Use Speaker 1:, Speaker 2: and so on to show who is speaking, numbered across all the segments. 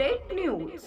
Speaker 1: Update news.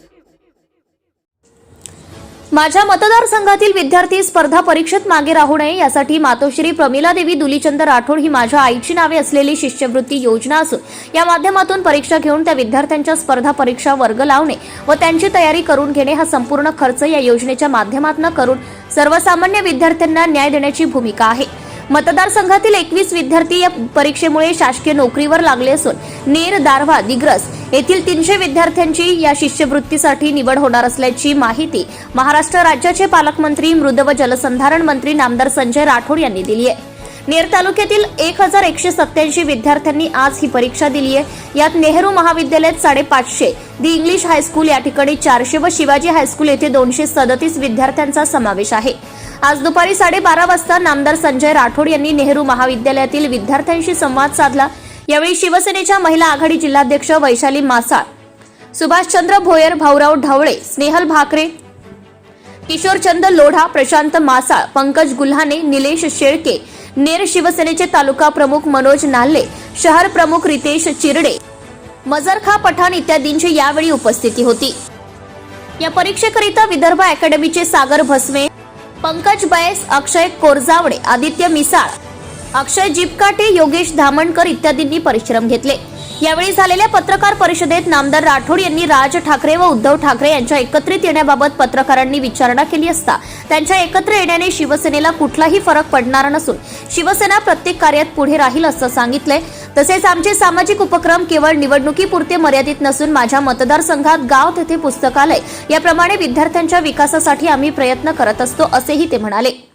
Speaker 2: माझ्या मतदारसंघातील विद्यार्थी स्पर्धा परीक्षेत मागे राहू नये यासाठी मातोश्री प्रमिला देवी दुलीचंद राठोड ही माझ्या आईची नावे असलेली शिष्यवृत्ती योजना असून या माध्यमातून परीक्षा घेऊन त्या विद्यार्थ्यांच्या स्पर्धा परीक्षा वर्ग लावणे व त्यांची तयारी करून घेणे हा संपूर्ण खर्च या योजनेच्या माध्यमातून करून सर्वसामान्य विद्यार्थ्यांना न्याय देण्याची भूमिका आहे. मतदारसंघातील एकवीस विद्यार्थी या परीक्षेमुळे शासकीय नोकरीवर लागले असून नेर दारव्हा दिग्रस येथील तीनशे विद्यार्थ्यांची या शिष्यवृत्तीसाठी निवड होणार असल्याची माहिती महाराष्ट्र राज्याचे पालकमंत्री मृद व जलसंधारण मंत्री नामदार संजय राठोड यांनी दिली आहे. नेर तालुक्यातील एक हजार एकशे सत्याऐंशी विद्यार्थ्यांनी आज ही परीक्षा दिली आहे. यात नेहरू महाविद्यालयात साडेपाचशे दी इंग्लिश हायस्कूल या ठिकाणी चारशे व शिवाजी हायस्कूल येथे दोनशे सदतीस विद्यार्थ्यांचा समावेश आहे. आज दुपारी साडेबारा वाजता नामदार संजय राठोड यांनी नेहरू महाविद्यालयातील विद्यार्थ्यांशी संवाद साधला. यावेळी शिवसेनेच्या महिला आघाडी जिल्हाध्यक्ष वैशाली मासाळ सुभाषचंद्र भोयर भाऊराव ढवळे स्नेहल भाकरे किशोरचंद लोढा प्रशांत मासाळ पंकज गुल्हाने निलेश शेळके नेर शिवसेनेचे तालुका प्रमुख मनोज नाल्ले शहर प्रमुख रितेश चिरडे मजरखा पठाण इत्यादींची यावेळी उपस्थिती होती. या परीक्षेकरिता विदर्भ अकॅडमीचे सागर भस्मे पंकज बयस अक्षय कोरजावडे आदित्य मिसाळ अक्षय जिपकाटे योगेश धामणकर इत्यादींनी परिश्रम घेतले. यावेळी झालेल्या पत्रकार परिषदेत नामदार राठोड यांनी राज ठाकरे व उद्धव ठाकरे यांच्या एकत्रित येण्याबाबत पत्रकारांनी विचारणा केली असता त्यांच्या एकत्र येण्याने शिवसेनेला कुठलाही फरक पडणार नसून शिवसेना प्रत्येक कार्यात पुढे राहील असं सांगितलंय. तसेच आमचे सामाजिक उपक्रम केवळ निवडणुकीपुरते मर्यादित नसून माझ्या मतदारसंघात गाव तेथे पुस्तकालय. याप्रमाणे विद्यार्थ्यांच्या विकासासाठी आम्ही प्रयत्न करत असतो असेही ते म्हणाले.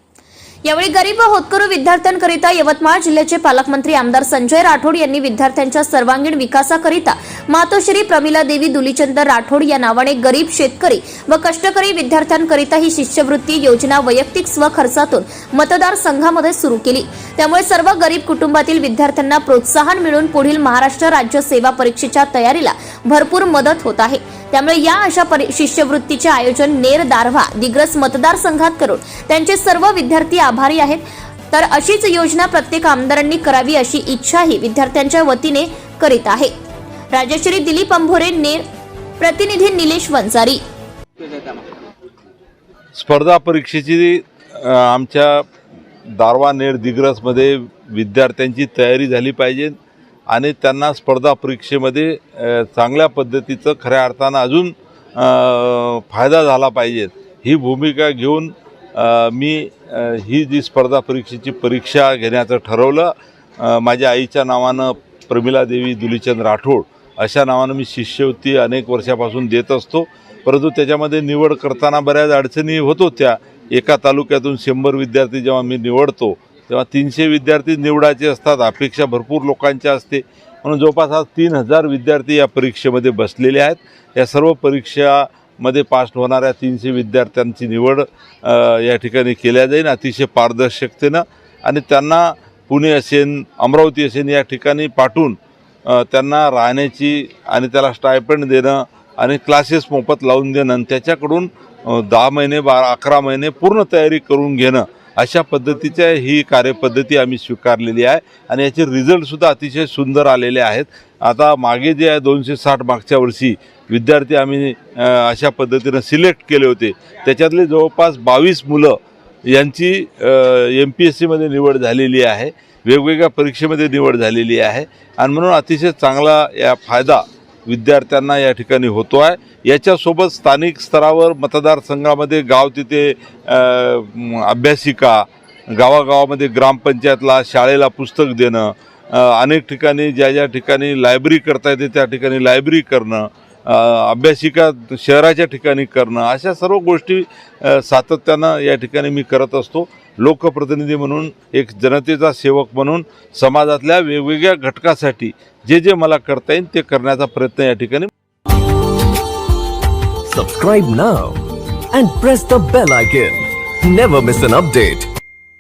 Speaker 2: यावेळी गरीब व होतकरू विद्यार्थ्यांकरिता यवतमाळ जिल्ह्याचे पालकमंत्री आमदार संजय राठोड यांनी विद्यार्थ्यांच्या सर्वांगीण विकासाकरिता मातोश्री प्रमिला देवी दुलीचंद राठोड या नावाने गरीब शेतकरी व कष्टकरी विद्यार्थ्यांकरिता ही शिष्यवृत्ती योजना वैयक्तिक स्वखर्चातून मतदारसंघामध्ये सुरू केली. त्यामुळे सर्व गरीब कुटुंबातील विद्यार्थ्यांना प्रोत्साहन मिळून पुढील महाराष्ट्र राज्य सेवा परीक्षेच्या तयारीला भरपूर मदत होत आहे. त्यामुळे या अशा परी- शिष्यवृत्तीचे आयोजन नेर दारव्हा दिग्रस मतदारसंघात करून त्यांचे सर्व विद्यार्थी आभारी आहेत. तर अशीच योजना प्रत्येक आमदारांनी करावी अशी इच्छाही विद्यार्थ्यांच्या वतीने करीत आहे. राजश्री दिलीप अंभोरे नेर प्रतिनिधी निलेश वंजारी.
Speaker 3: स्पर्धा परीक्षेची आमच्या दारवा नेर दिग्रसमध्ये विद्यार्थ्यांची तयारी झाली पाहिजे. आणि त्यांना स्पर्धा परीक्षेमध्ये चांगल्या पद्धतीचं खऱ्या अर्थानं अजून फायदा झाला पाहिजे. ही भूमिका घेऊन मी ही जी स्पर्धा परीक्षेची परीक्षा घेण्याचं ठरवलं माझ्या आईच्या नावानं प्रमिला देवी दुलीचंद राठोड अशा नावानं मी शिष्यवृत्ती अनेक वर्षापासून देत असतो. परंतु त्याच्यामध्ये निवड करताना बऱ्याच अडचणी होत होत्या. एका तालुक्यातून शंभर विद्यार्थी जेव्हा मी निवडतो तेव्हा तीनशे विद्यार्थी निवडायचे असतात अपेक्षा भरपूर लोकांच्या असते. म्हणून जवळपास आज तीन हजार विद्यार्थी या परीक्षेमध्ये बसलेले आहेत. या सर्व परीक्षामध्ये पास होणाऱ्या तीनशे विद्यार्थ्यांची निवड या ठिकाणी केल्या जाईल अतिशय पारदर्शकतेनं. आणि त्यांना पुणे असेल अमरावती असेल या ठिकाणी पाठवून त्यांना राहण्याची आणि त्याला स्टायपंड देणं आणि क्लासेस मोफत लावून देणं आणि त्याच्याकडून दहा महिने बारा अकरा महिने पूर्ण तयारी करून घेणं अशा पद्धतीच्या ही कार्यपद्धती आम्ही स्वीकारलेली आहे. आणि याचे रिझल्टसुद्धा अतिशय सुंदर आलेले आहेत. आता मागे जे आहे दोनशे साठ मागच्या वर्षी विद्यार्थी आम्ही अशा पद्धतीनं सिलेक्ट केले होते. त्याच्यातले जवळपास बावीस मुलं यांची एम पी एस सीमध्ये निवड झालेली आहे. वेगवेगळ्या परीक्षेमध्ये निवड झालेली आहे. आणि म्हणून अतिशय चांगला या फायदा विद्यार्थ्यांना या ठिकाणी होतो आहे याच्यासोबत स्थानिक स्तरावर मतदारसंघामध्ये गाव तिथे अभ्यासिका गावागावामध्ये ग्रामपंचायतला शाळेला पुस्तक देणं अनेक ठिकाणी ज्या ज्या ठिकाणी लायब्ररी करता येते त्या ठिकाणी लायब्ररी करणं अभ्यासिका शहराच्या ठिकाणी करणं अशा सर्व गोष्टी सातत्यानं या ठिकाणी मी करत असतो. लोकप्रतिनिधी म्हणून एक जनतेचा सेवक म्हणून समाजातल्या वेगवेगळ्या घटकासाठी जे जे मला करता येईल ते करण्याचा प्रयत्न या ठिकाणी
Speaker 4: subscribe now and press the bell icon never miss an update